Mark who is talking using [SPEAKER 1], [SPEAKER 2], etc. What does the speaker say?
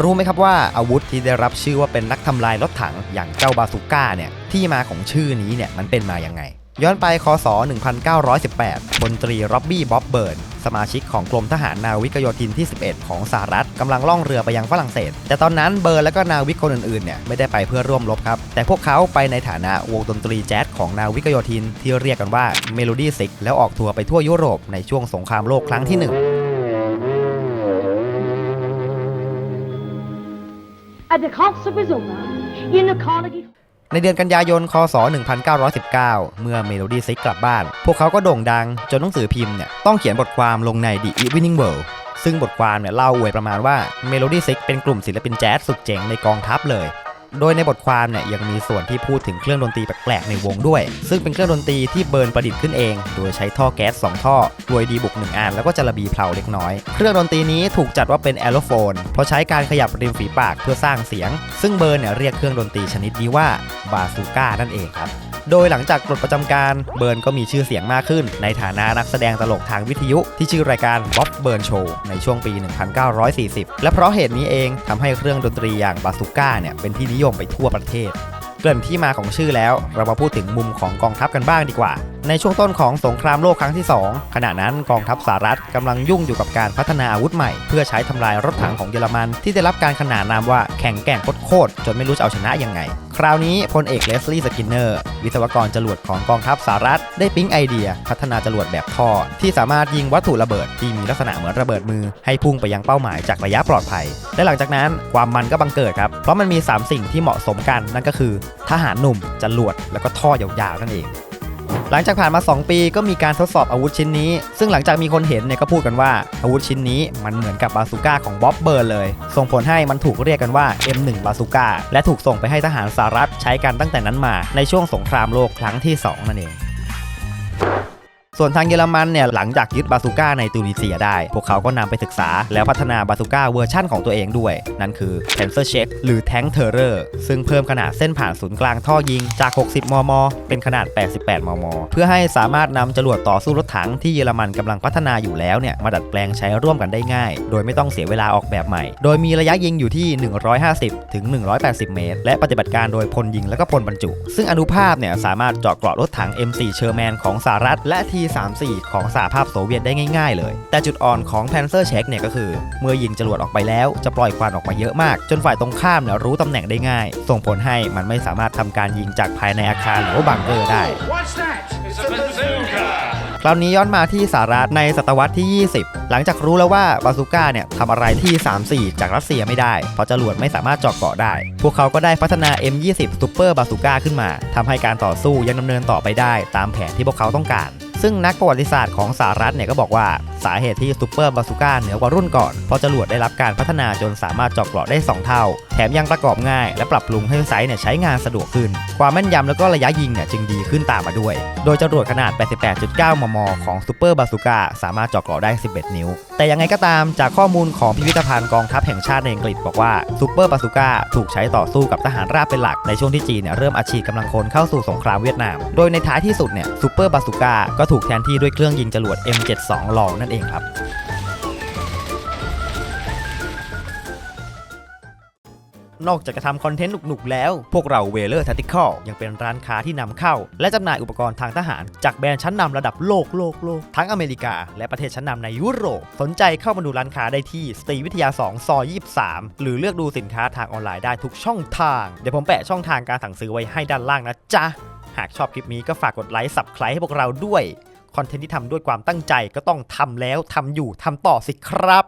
[SPEAKER 1] รู้ไหมครับว่าอาวุธที่ได้รับชื่อว่าเป็นนักทำลายรถถังอย่างเจ้าบาซูก้าเนี่ยที่มาของชื่อนี้เนี่ยมันเป็นมาอย่างไง ย้อนไปคศ 1918พลตรีร็อบบี้บ๊อบเบิร์นสมาชิกของกรมทหารนาวิกโยธินที่ 11 ของสหรัฐกำลังล่องเรือไปยังฝรั่งเศส แต่ตอนนั้นเบิร์นและก็นาวิกคนอื่นๆเนี่ยไม่ได้ไปเพื่อร่วมรบครับ แต่พวกเขาไปในฐานะวงดนตรีแจ๊สของนาวิกโยธินที่เรียกกันว่าเมโลดี้ซิกแล้วออกทัวร์ไปทั่วยุโรปในช่วงสงครามโลกครั้งที่ 1
[SPEAKER 2] at the cost of his own life in the Carnegie
[SPEAKER 1] ในเดือนกันยายน คศ 1919 เมื่อเมโลดี้ซิกกลับบ้าน พวกเขาก็โด่งดังจนหนังสือพิมพ์เนี่ยต้องเขียนบทความลงใน The Evening World ซึ่งบทความเนี่ยเล่าอวยประมาณว่าเมโลดี้ซิกเป็นกลุ่มศิลปินแจ๊สสุดเจ๋งในกองทัพเลย โดยในบทความเนี่ยยังมีส่วนที่พูดถึงเครื่องดนตรีแปลกๆในวงด้วย ซึ่งเป็นเครื่องดนตรีที่เบิร์นประดิษฐ์ขึ้นเอง โดยใช้ท่อแก๊ส 2 ท่อรวยดีบุก 1อันแล้วก็จะระบีเพลาเล็กน้อย เครื่องดนตรีนี้ถูกจัดว่าเป็นแอโรโฟน เพราะใช้การขยับริมฝีปากเพื่อสร้างเสียง ซึ่งเบิร์นเนี่ยเรียกเครื่องดนตรีชนิดนี้ว่าบาซูก้านั่นเองครับ โดยหลังจากปลดประจำการเบิร์นก็มีชื่อเสียงมากขึ้น ในฐานะนักแสดงตลกทางวิทยุที่ชื่อรายการบ๊อบเบิร์นโชว์ในช่วงปี 1940 และเพราะเหตุนี้เองทำให้เครื่องดนตรีอย่างบาสูก้าเนี่ยเป็นที่นิยมไปทั่วประเทศ เกริ่นที่มาของชื่อแล้ว เรามาพูดถึงมุมของกองทัพกันบ้างดีกว่า ในช่วงต้นของสงครามโลกครั้งที่ 2 ขณะนั้นกองทัพสหรัฐกำลังยุ่งอยู่กับการพัฒนาอาวุธใหม่ เพื่อใช้ทำลายรถถังของเยอรมัน ที่ได้รับการขนานนามว่าแข่งแกร่งโคตรจนไม่รู้จะเอาชนะยังไง คราวนี้พลเอกเลสลีย์สกินเนอร์ วิศวกรจรวดของกองทัพสหรัฐ ได้ปิ๊งไอเดีย พัฒนาจรวดแบบท่อ ที่สามารถยิงวัตถุระเบิดที่มีลักษณะเหมือนระเบิดมือ ให้พุ่งไปยังเป้าหมายจากระยะปลอดภัย และหลังจากนั้นความมันก็บังเกิดครับเพราะมันมี 3 สิ่งที่เหมาะสมกันนั่นก็คือ ทหารหนุ่มจรวดแล้วก็ท่อยาวๆนั่นเอง หลังจากผ่านมา 2 ปีก็มีการทดสอบอาวุธชิ้นนี้ ซึ่งหลังจากมีคนเห็นเนี่ยก็พูดกันว่าอาวุธชิ้นนี้มันเหมือนกับบาซูก้าของบ๊อบเบิร์นเลย ส่งผลให้มันถูกเรียกกันว่า M1 บาซูก้าและถูกส่งไปให้ทหารสหรัฐใช้กันตั้งแต่นั้นมา ในช่วงสงครามโลกครั้งที่ 2 นั่นเอง ส่วนทางเยอรมันเนี่ยหลังจากยึดบาซูก้าในตูนิเซียได้ พวกเขาก็นำไปศึกษา แล้วพัฒนาบาซูก้าเวอร์ชั่นของตัวเองด้วย นั่นคือ Panzer Check หรือ Tank Terror ซึ่งเพิ่มขนาดเส้นผ่านศูนย์กลางท่อยิงจาก 60 มม เป็นขนาด 88 มม เพื่อให้สามารถนำจรวดต่อสู้รถถังที่เยอรมันกำลังพัฒนาอยู่แล้วเนี่ยมาดัดแปลงใช้ร่วมกันได้ง่าย โดยไม่ต้องเสียเวลาออกแบบใหม่ โดยมีระยะยิงอยู่ที่ 150 ถึง 180 เมตร และปฏิบัติการโดยพลยิงและก็พลบรรจุ ซึ่งอนุภาพเนี่ยสามารถเจาะเกราะรถถัง M4 Sherman ของสหรัฐและ T34 ของสหภาพโซเวียตได้ง่ายๆเลย แต่จุดอ่อนของ Panzer Check เนี่ยก็คือ เมื่อยิงจรวดออกไปแล้วจะปล่อยควันออกมาเยอะมาก จนฝ่ายตรงข้ามเนี่ยรู้ตำแหน่งได้ง่าย ส่งผลให้มันไม่สามารถทำการยิงจากภายในอาคารหรือว่าบังเกอร์ได้คราวนี้ย้อนมาที่สหรัฐในศตวรรษที่ 20 หลังจากรู้แล้วว่าบาซูก้าเนี่ยทำอะไรที่ 3-4 จากรัสเซียไม่ได้ เพราะจรวดไม่สามารถเจาะเกาะได้ พวกเขาก็ได้พัฒนา M20 Super Bazooka ขึ้นมาทำให้การต่อสู้ยังดำเนินต่อไปได้ตามแผนที่พวกเขาต้องการ ซึ่งนักประวัติศาสตร์ของสหรัฐเนี่ยก็บอกว่า สาเหตุที่ซูเปอร์บาซูก้าเหนือกว่ารุ่นก่อน เพราะจรวดได้รับการพัฒนาจนสามารถเจาะเกราะได้ 2 เท่า แถมยังประกอบง่าย และปรับปรุงให้ไซส์เนี่ยใช้งานสะดวกขึ้น ความแม่นยำแล้วก็ระยะยิงเนี่ยจึงดีขึ้นตามมาด้วย โดยจรวดขนาด 88.9 มม ของซูเปอร์บาซูก้าสามารถเจาะเกราะได้ 11 นิ้ว แต่ยังไงก็ตามจากข้อมูลของพิพิธภัณฑ์กองทัพแห่งชาติในอังกฤษบอกว่าซูเปอร์บาซูก้าถูกใช้ต่อสู้กับทหารราบเป็นหลักในช่วงที่จีนเนี่ยเริ่มอาชีพกำลังคนเข้าสู่สงครามเวียดนาม โดยในท้ายที่สุดเนี่ยซูเปอร์บาซูก้าก็ถูกแทนที่ด้วยเครื่องยิงจรวด M72 ลองนั่นเองครับนอกจากจะทำคอนเทนต์หนุก ๆ แล้ว พวกเราเวเลอร์ท c ติคอลยังเป็นร้านค้าที่นำเข้า และจำหน่ายอุปกรณ์ทางทหาร จากแบรนด์ชั้นนำระดับโลกโลกโลก ทั้งอเมริกา และประเทศชั้นนำในยุโรป สนใจเข้ามาดูร้านค้าได้ที่สตรีวิทยา 2 ซอย 23 หรือเลือกดูสินค้าทางออนไลน์ได้ทุกช่องทาง เดี๋ยวผมแปะช่องทางการสั่งซื้อไว้ให้ด้านล่างนะจ๊ะ หากชอบคลิปนี้ก็ฝากกดไลค์สับ s c ค i b e ให้พวกเราด้วย คอนเทนต์ที่ทำด้วยความตั้งใจก็ต้องทำแล้วทำอยู่ทำต่อสิครับ